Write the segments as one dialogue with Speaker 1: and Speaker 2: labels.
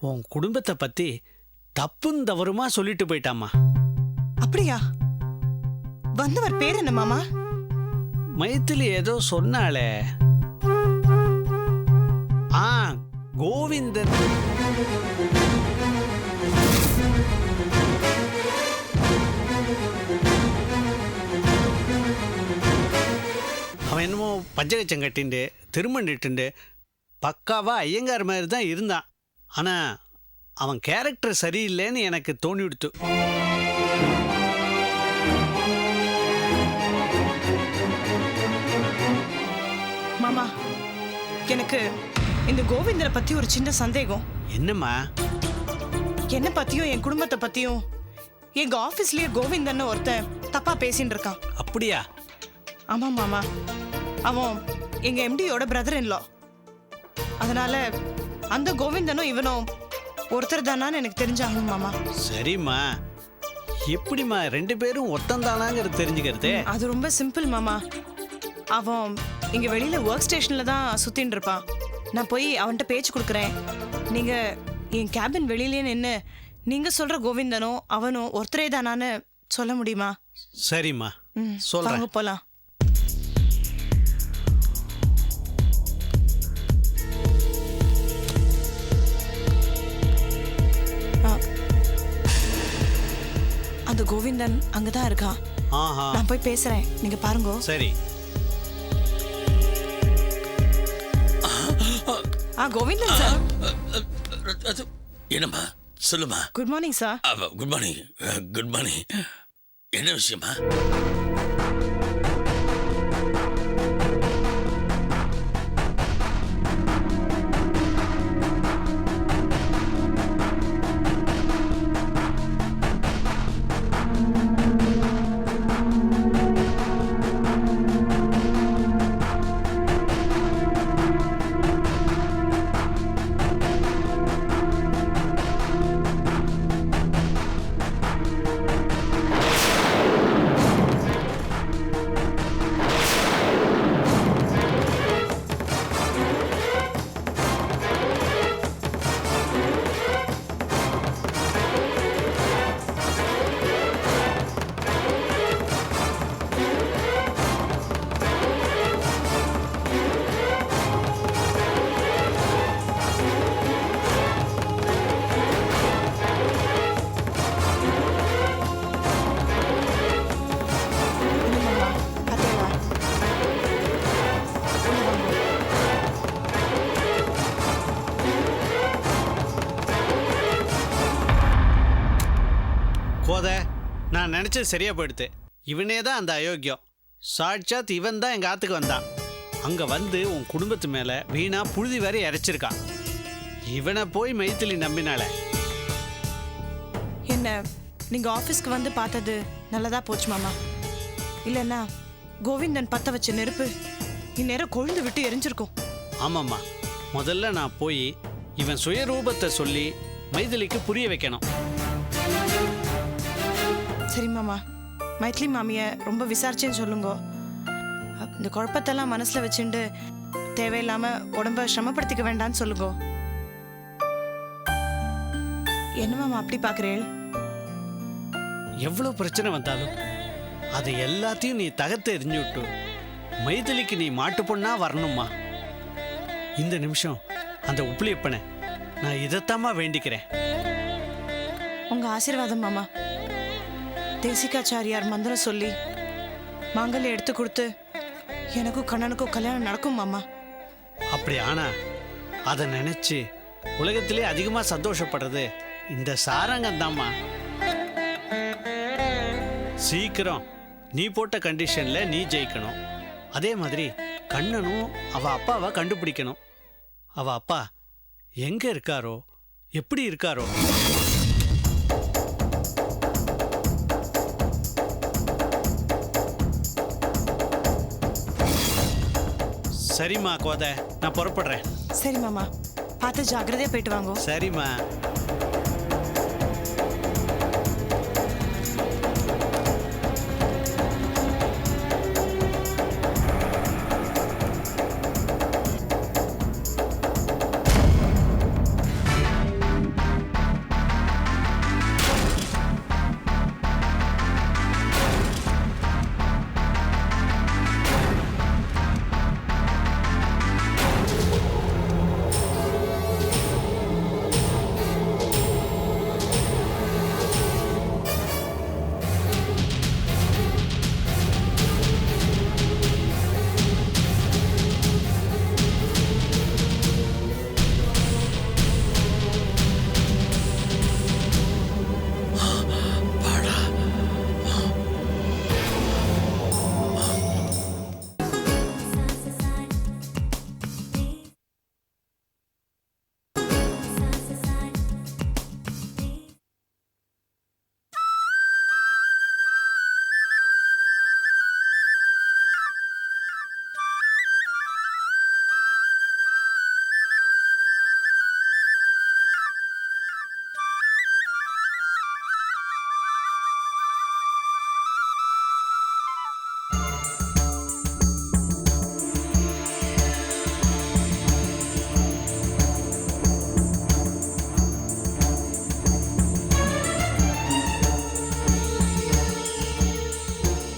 Speaker 1: உன் குடும்பத்தை பத்தி தப்பும் தவறுமா சொல்லிட்டு போயிட்டாம்மா.
Speaker 2: அப்படியா? வந்தவர் பேர் என்ன மாமா?
Speaker 1: மைத்திலி ஏதோ சொன்னாளே. ஆ கோவிந்தன். அவன் என்னமோ பஞ்சகச்சம் கட்டிண்டு திருமண்டிட்டு பக்காவா ஐயங்கார் மாதிரி தான் இருந்தான். ஆனா அவன் கேரக்டர் சரியில்லைன்னு எனக்கு தோணிவிடுத்து
Speaker 2: மாமா எனக்கு இந்த கோவிந்தரை பத்தி ஒரு சின்ன சந்தேகம்.
Speaker 1: என்னம்மா?
Speaker 2: என்ன பத்தியும் என் குடும்பத்தை பத்தியும் எங்க ஆபீஸ்லயே கோவிந்தன் ஒருத்தன் தப்பா பேசின்னு இருக்கான்
Speaker 1: அப்படியா?
Speaker 2: ஆமா மாமா அவன் எங்க எம்டியோட பிரதர் இன்லா அதனால அந்த கோவிந்தனும் இவனும் ஒருத்தர் தானான்னு எனக்கு தெரிஞ்சாகணும் மாமா.
Speaker 1: சரிம்மா. எப்படிம்மா ரெண்டு பேரும் ஒத்தந்தானாங்கிறது தெரிஞ்சுக்கிறது?
Speaker 2: அது ரொம்ப சிம்பிள் மாமா. அவன் இங்க வெளியில ஒர்க் ஸ்டேஷன்ல தான் சுத்தின்னு இருப்பான். நான் போய் அவன்கிட்ட பேச்சு கொடுக்குறேன். நீங்க என் கேபின் வெளியிலே நின்று நீங்க சொல்ற கோவிந்தனும் அவனும் ஒருத்தரே தானான்னு சொல்ல முடியுமா?
Speaker 1: சரிம்மா.
Speaker 2: வாங்க போலாம். கோவிந்தன் அங்கதான் இருக்கான்
Speaker 1: ஆஹா.
Speaker 2: நான் போய் பேசுறேன். நீங்க பாருங்க.
Speaker 1: சரி.
Speaker 2: ஆ கோவிந்தன் சார்.
Speaker 3: அது என்னம்மா? சொல்லுமா
Speaker 2: good morning sir
Speaker 3: good morning good morning என்ன விஷயமா
Speaker 1: நினைச்சது சரியா போயிடுத்து இவனே தான் அந்த அயோக்கியம். சாட்சாத் இவன் தான் எங்க ஆத்துக்கு வந்தான். அங்க வந்து உன் குடும்பத்து மேல வீணா புழுதி வேற இறைச்சிருக்கான். இவனை போய் மைத்திலி நம்பினாளே.
Speaker 2: என்ன நீங்க ஆபீஸ்க்கு வந்து பார்த்தது நல்லதா போச்சு மாமா. இல்லைன்னா கோவிந்தன் பத்த வச்ச நெருப்பு இந்நேரம் கொழுந்து விட்டு எரிஞ்சிருக்கும்.
Speaker 1: ஆமாம்மா. முதல்ல நான் போய் இவன் சுயரூபத்தை சொல்லி மைதிலிக்கு புரிய வைக்கணும்.
Speaker 2: சரி மாமா. மைத்லி மாமிய ரொம்ப விசாரிச்சேன்னு சொல்லுங்க. இந்த குழப்பத்தெல்லாம் மனசுல வச்சுண்டு தேவையில்லாம உடம்ப சிரமப்படுத்திக்க வேண்டாம்னு சொல்லுங்க. என்ன மாமா அப்படி பாக்குறேள்?
Speaker 1: எவ்வளவு பிரச்சனை வந்தாலும் அது எல்லாத்தையும் நீ தகர்த்து எறிஞ்சு விட்டு மைதிலிக்கு நீ மாட்டு பொண்ணா வரணுமா இந்த நிமிஷம் அந்த உப்புளியப்பனை நான் இதைத்தாம்மா வேண்டிக்கிறேன்.
Speaker 2: உங்க ஆசீர்வாதம் மாமா. தேசிகாச்சாரியார் மந்திரம் சொல்லி மாங்கல்யம் எடுத்து கொடுத்து எனக்கும் கண்ணனுக்கும் கல்யாணம் நடக்கும் மாமா.
Speaker 1: அப்படி ஆனா அதை நினைச்சு உலகத்திலே அதிகமா சந்தோஷப்படுறது இந்த சாரங்கம் தாம்மா சீக்கிரம் நீ போட்ட கண்டிஷன்ல நீ ஜெயிக்கணும். அதே மாதிரி கண்ணனும் அவ அப்பாவை கண்டுபிடிக்கணும். அவ அப்பா எங்க இருக்காரோ எப்படி இருக்காரோ. சரிம்மா கோதை. நான் புறப்படுறேன்.
Speaker 2: சரி மாமா பார்த்து ஜாக்கிரதையா போயிட்டு வாங்கோ.
Speaker 1: சரிம்மா.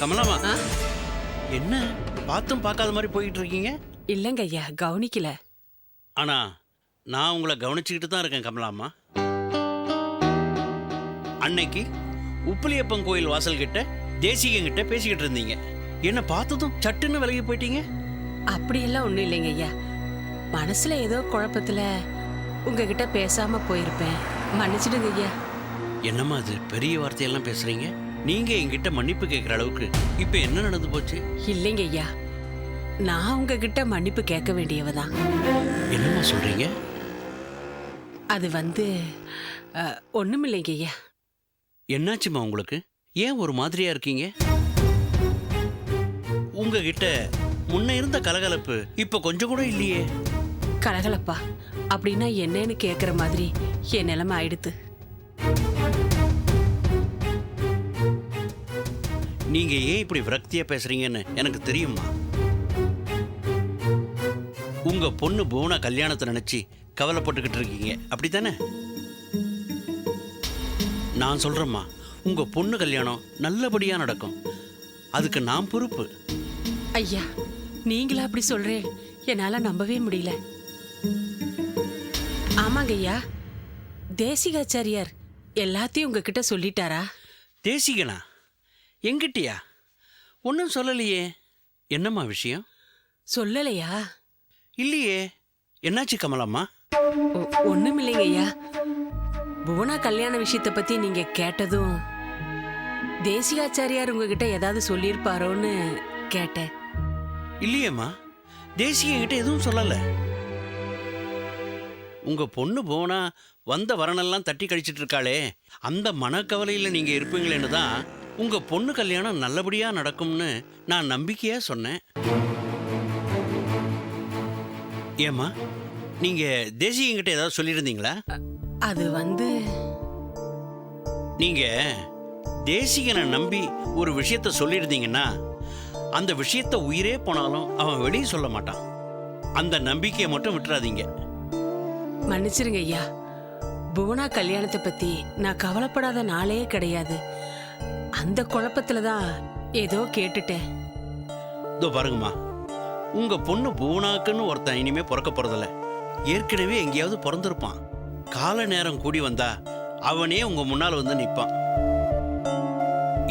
Speaker 3: கமலாமா? என்ன? பார்த்தும் பார்க்காத மாதிரி போயிட்டு இருக்கீங்க
Speaker 4: இல்லைங்க ஐயா கவனிக்கல.
Speaker 3: ஆனா நான் உங்களை கவனிச்சுக்கிட்டு தான் இருக்கேன் கமலாம்மா. அன்னைக்கு உப்பிலியப்பன் கோயில் வாசல் கிட்ட தேசிகன் கிட்ட பேசிக்கிட்டு இருந்தீங்க. என்ன பார்த்ததும் சட்டுன்னு விலகி போயிட்டீங்க?
Speaker 4: அப்படியெல்லாம் ஒண்ணும் இல்லைங்க ஐயா. மனசுல ஏதோ குழப்பத்துல உங்ககிட்ட பேசாம போயிருப்பேன். மன்னிச்சிடுங்க ஐயா.
Speaker 3: என்னம்மா அது பெரிய வார்த்தையெல்லாம் பேசுறீங்க? நீங்க என்கிட்ட மன்னிப்பு கேட்குற அளவுக்கு இப்போ என்ன நடந்து போச்சு?
Speaker 4: இல்லைங்க ஐயா. நான் உங்ககிட்ட மன்னிப்பு கேட்க வேண்டியவ தான்
Speaker 3: என்னம்மா சொல்றீங்க?
Speaker 4: அது வந்து ஒன்றும் இல்லைங்க ஐயா.
Speaker 3: என்னாச்சும்மா உங்களுக்கு? ஏன் ஒரு மாதிரியா இருக்கீங்க? உங்ககிட்ட முன்ன இருந்த கலகலப்பு இப்ப கொஞ்சம் கூட இல்லையே.
Speaker 4: கலகலப்பா. அப்படின்னா என்னன்னு கேட்குற மாதிரி என் நிலைமை ஆயிடுத்து.
Speaker 3: நீங்க ஏன் இப்படி விரக்தியா பேசுறீங்கன்னு எனக்கு தெரியுமா உங்க பொண்ணு புவனா கல்யாணத்தை நினைச்சு கவலைப்பட்டுக்கிட்டு இருக்கீங்க. அப்படித்தானே? நான் சொல்றேம்மா உங்க பொண்ணு கல்யாணம் நல்லபடியா நடக்கும். அதுக்கு நான் பொறுப்பு.
Speaker 4: ஐயா நீங்களா அப்படி சொல்றேன் என்னால நம்பவே முடியல. ஆமாங்க ஐயா தேசிகாச்சாரியார் எல்லாத்தையும் உங்ககிட்ட சொல்லிட்டாரா?
Speaker 3: தேசிகனா? எங்கிட்டயா? ஒன்றும் சொல்லலையே. என்னம்மா விஷயம்?
Speaker 4: சொல்லலையா?
Speaker 3: இல்லையே. என்னாச்சு கமலாம்மா?
Speaker 4: ஒ- ஒண்ணும் இல்லைங்க ஐயா புவனா கல்யாண விஷயத்தை பத்தி நீங்க கேட்டதும் தேசிகாச்சாரியார் உங்ககிட்ட ஏதாவது சொல்லியிருப்பாரோன்னு கேட்டேன்.
Speaker 3: இல்லையேம்மா. தேசிக என்கிட்ட எதுவும் சொல்லல. உங்க பொண்ணு போனா வந்த வரனெல்லாம் தட்டி கழிச்சிட்டு இருக்காளே. அந்த மனக்கவலையில நீங்க இருப்பீங்களேன்னு தான் உங்க பொண்ணு கல்யாணம் நல்லபடியா நடக்கும்னு நான் நம்பிக்கையா சொன்னேன். ஏம்மா நீங்க தேசிக என்கிட்ட ஏதாவது சொல்லியிருந்தீங்களா?
Speaker 4: அது வந்து
Speaker 3: நீங்க தேசிகனை நம்பி ஒரு விஷயத்த சொல்லியிருந்தீங்கன்னா அந்த விஷயத்த உயிரே போனாலும் அவன் வெளியே சொல்ல மாட்டான். அந்த நம்பிக்கையை மட்டும் விட்டுறாதீங்க.
Speaker 4: மன்னிச்சிருங்க ஐயா. புவனா கல்யாணத்தை பத்தி நான் கவலைப்படாத நாளே கிடையாது. அந்த குழப்பத்துல தான் ஏதோ கேட்டுட்டேன்.
Speaker 3: இதோ பாருங்கம்மா. உங்க பொண்ணு பூனாக்குன்னு ஒருத்தன் இனிமே பிறக்க போறதில்ல. ஏற்கனவே எங்கேயாவது பிறந்திருப்பான். கால நேரம் கூடி வந்தா அவனே உங்க முன்னால் வந்து நிற்பான்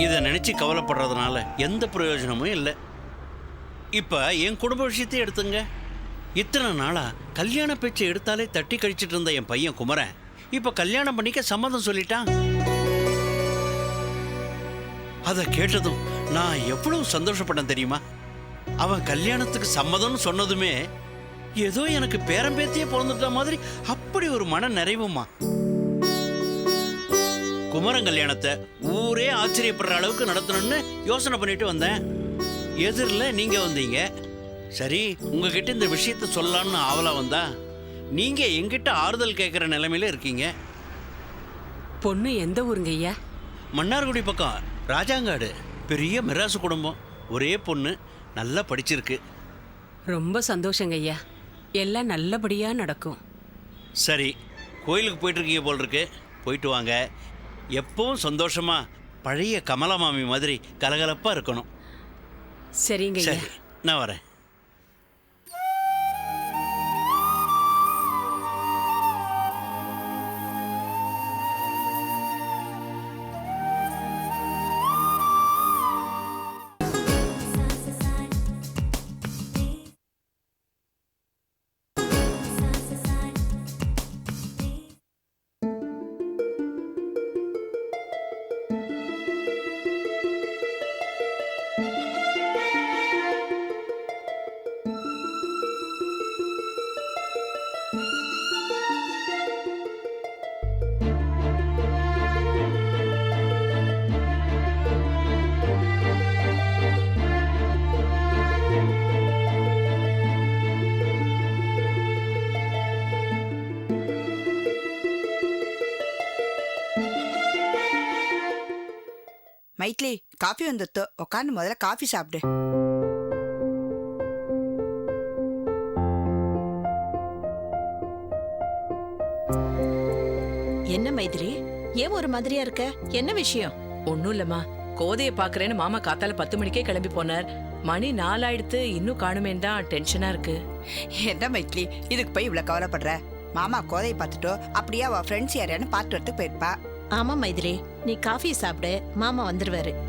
Speaker 3: இதை நினைச்சு கவலைப்படுறதுனால எந்த பிரயோஜனமும் இல்லை. இப்போ என் குடும்ப விஷயத்தையும் எடுத்துங்க. இத்தனை நாளாக கல்யாண பேச்சை எடுத்தாலே தட்டி கழிச்சிட்டு இருந்த என் பையன் குமரன். இப்போ கல்யாணம் பண்ணிக்க சம்மதம் சொல்லிட்டான். அதை கேட்டதும் நான் எவ்வளவு சந்தோஷப்பட்டேன் தெரியுமா? அவன் கல்யாணத்துக்கு சம்மதம்னு சொன்னதுமே ஏதோ எனக்கு பேரம்பேத்தியே பிறந்துட்ட மாதிரி அப்படி ஒரு மன நிறைவுமா? குமரன் கல்யாணத்தை ஊரே ஆச்சரியப்படுற அளவுக்கு நடத்தணும்னு யோசனை பண்ணிட்டு வந்தேன். எதிரில் நீங்க வந்தீங்க. சரி உங்ககிட்ட இந்த விஷயத்த சொல்லலாம்னு ஆவலா வந்தா நீங்க எங்கிட்ட ஆறுதல் கேட்குற நிலைமையில இருக்கீங்க.
Speaker 4: பொண்ணு எந்த ஊருங்க ஐயா?
Speaker 3: மன்னார்குடி பக்கம். ராஜாங்காடு. பெரிய மிராசு குடும்பம். ஒரே பொண்ணு நல்லா படிச்சிருக்கு.
Speaker 4: ரொம்ப சந்தோஷங்க ஐயா. எல்லாம் நல்லபடியா நடக்கும்.
Speaker 3: சரி கோயிலுக்கு போயிட்டு இருக்கீங்க போல் இருக்கு போயிட்டு வாங்க. எப்பவும் சந்தோஷமா பழைய கமலா மாமி மாதிரி கலகலப்பா இருக்கணும்.
Speaker 4: சரிங்க ஐயா.
Speaker 3: சரி நான் வரேன்.
Speaker 5: காஃபி வந்துடுத்து உட்காந்து முதல்ல காஃபி சாப்பிடு.
Speaker 6: என்ன மைதிரி? ஏன் ஒரு மாதிரியா இருக்க? என்ன விஷயம்?
Speaker 7: ஒன்றும் இல்லைம்மா.
Speaker 6: கோதைய பாக்குறேன்னு மாமா காத்தால பத்து மணிக்கே கிளம்பி போனார். மணி நாலாயிடுத்து இன்னும் காணுமேன்னு தான் டென்ஷனா இருக்கு.
Speaker 5: என்ன மைத்லி இதுக்கு போய் இவ்வளவு கவலைப்படுற? மாமா கோதையை பார்த்துட்டோ அப்படியே அவ ஃப்ரெண்ட்ஸ் யாரையான்னு பார்த்து வரத்துக்கு போயிருப்பா.
Speaker 7: ஆமா மைதிலி நீ காஃபி சாப்பிடு மாமா வந்துருவாரு.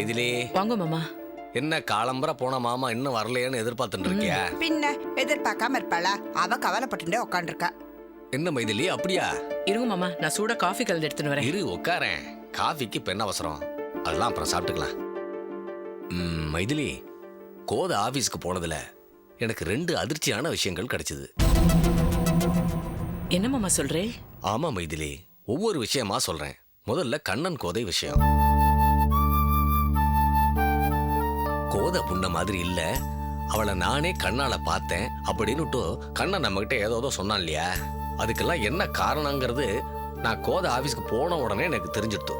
Speaker 8: மைதிலி.
Speaker 6: வாங்க மாமா.
Speaker 8: என்ன காலம்பர போன மாமா இன்னும் வரலையேன்னு எதிர்பார்த்துட்டு இருக்கியா
Speaker 5: பின்ன எதிர்பார்க்காம இருப்பாளா? அவ கவலைப்பட்டுட்டே உட்காந்துருக்கா
Speaker 8: என்ன மைதிலி அப்படியா?
Speaker 6: இருங்க மாமா நான் சூடா காஃபி கலந்து எடுத்துன்னு வரேன்.
Speaker 8: இரு உட்காரேன் காஃபிக்கு இப்ப என்ன அவசரம். அதெல்லாம் அப்புறம் சாப்பிட்டுக்கலாம். ம், மைதிலி கோத ஆபீஸ்க்கு போனதுல எனக்கு ரெண்டு அதிர்ச்சியான விஷயங்கள் கிடைச்சது.
Speaker 6: என்ன மாமா சொல்றே?
Speaker 8: ஆமா மைதிலி ஒவ்வொரு விஷயமா சொல்றேன். முதல்ல கண்ணன் கோதை விஷயம். கோதை புண்ண மாதிரி இல்ல. அவளை நானே கண்ணால பார்த்தேன். அப்படின்னுட்டு கண்ணன் நம்மகிட்ட ஏதோ ஏதோ சொன்னான் இல்லையா? அதுக்கெல்லாம் என்ன காரணங்கிறது நான் கோதை ஆபீஸ்க்கு போன உடனே எனக்கு தெரிஞ்சிடுத்து.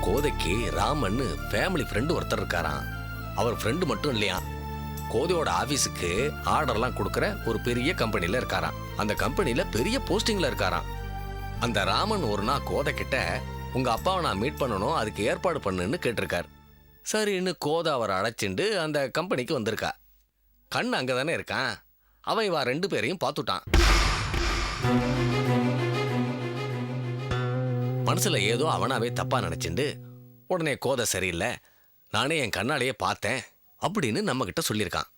Speaker 8: கோதைக்கு ராமன்னு ஃபேமிலி ஃப்ரெண்டு ஒருத்தர் இருக்காராம். அவர் ஃப்ரெண்டு மட்டும் இல்லையா? கோதையோட ஆஃபீஸுக்கு ஆர்டர்லாம் கொடுக்குற ஒரு பெரிய கம்பெனியில் இருக்காராம். அந்த கம்பெனியில் பெரிய போஸ்டிங்ல இருக்காராம். அந்த ராமன் ஒரு நாள் கோதை கிட்ட உங்கள் அப்பாவை நான் மீட் பண்ணணும் அதுக்கு ஏற்பாடு பண்ணுன்னு கேட்டிருக்கார். சரின்னு கோதை அவரை அழைச்சிண்டு அந்த கம்பெனிக்கு வந்திருக்கா. கண் அங்கே தானே இருக்கான். அவன் இவா ரெண்டு பேரையும் பார்த்துட்டான். மனசில் ஏதோ அவனாவே தப்பாக நினச்சிண்டு உடனே கோதை சரியில்லை நானே என் கண்ணாலேயே பார்த்தேன் அப்படின்னு நம்மக்கிட்ட சொல்லியிருக்கான்.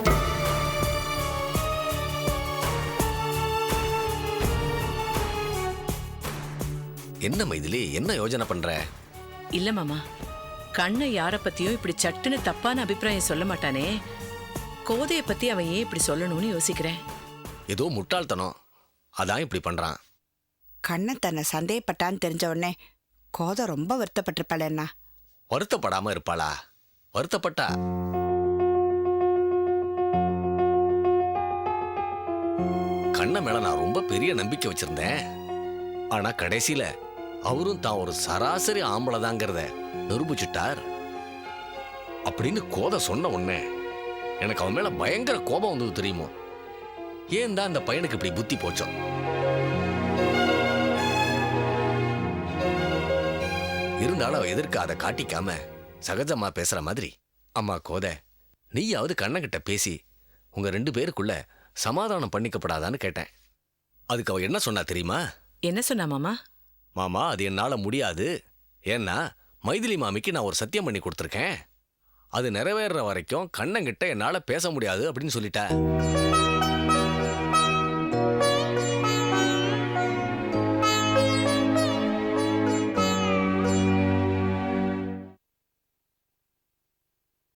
Speaker 8: என்ன மைதிலி? என்ன யோசனை பண்ற?
Speaker 6: இல்ல மாமா. கண்ணை யார பத்தியும் இப்படி சட்டுன்னு தப்பான அபிப்பிராயம் சொல்ல மாட்டானே. கோதைய பத்தி அவன் ஏன் இப்படி சொல்லணும்னு யோசிக்கிறேன்.
Speaker 8: ஏதோ முட்டாள்தனம். அதான் இப்படி பண்றான்.
Speaker 5: கண்ணன் தன்னை சந்தேகப்பட்டான்னு தெரிஞ்ச உடனே கோதை ரொம்ப வருத்தப்பட்டிருப்பாள் என்ன
Speaker 8: வருத்தப்படாம இருப்பாளா? வருத்தப்பட்டா? கண்ண மேல நான் ரொம்ப பெரிய நம்பிக்கை வச்சிருந்தேன். ஆனா கடைசியில அவரும் தான் ஒரு சராசரி ஆம்பளை தாங்கிறத நிரூபிச்சுட்டார். அப்படின்னு கோதை சொன்ன உடனே எனக்கு அவன் மேல பயங்கர கோபம் வந்தது தெரியுமோ? ஏன் தான் அந்த பையனுக்கு இப்படி புத்தி போச்சோ? இருந்தாலும் அவ எதிர்க்க அதை காட்டிக்காம சகஜமா பேசுற மாதிரி அம்மா கோதை நீயாவது கண்ணகிட்ட பேசி உங்க ரெண்டு பேருக்குள்ள சமாதானம் பண்ணிக்கப்படாதான்னு கேட்டேன். அதுக்கு அவ என்ன சொன்னா தெரியுமா?
Speaker 6: என்ன சொன்னா மாமா?
Speaker 8: மாமா அது என்னால முடியாது. ஏன்னா மைதிலி மாமிக்கு நான் ஒரு சத்தியம் பண்ணி கொடுத்துருக்கேன். அது நிறைவேறுற வரைக்கும் கண்ணங்கிட்ட என்னால பேச முடியாது அப்படின்னு சொல்லிட்டேன்.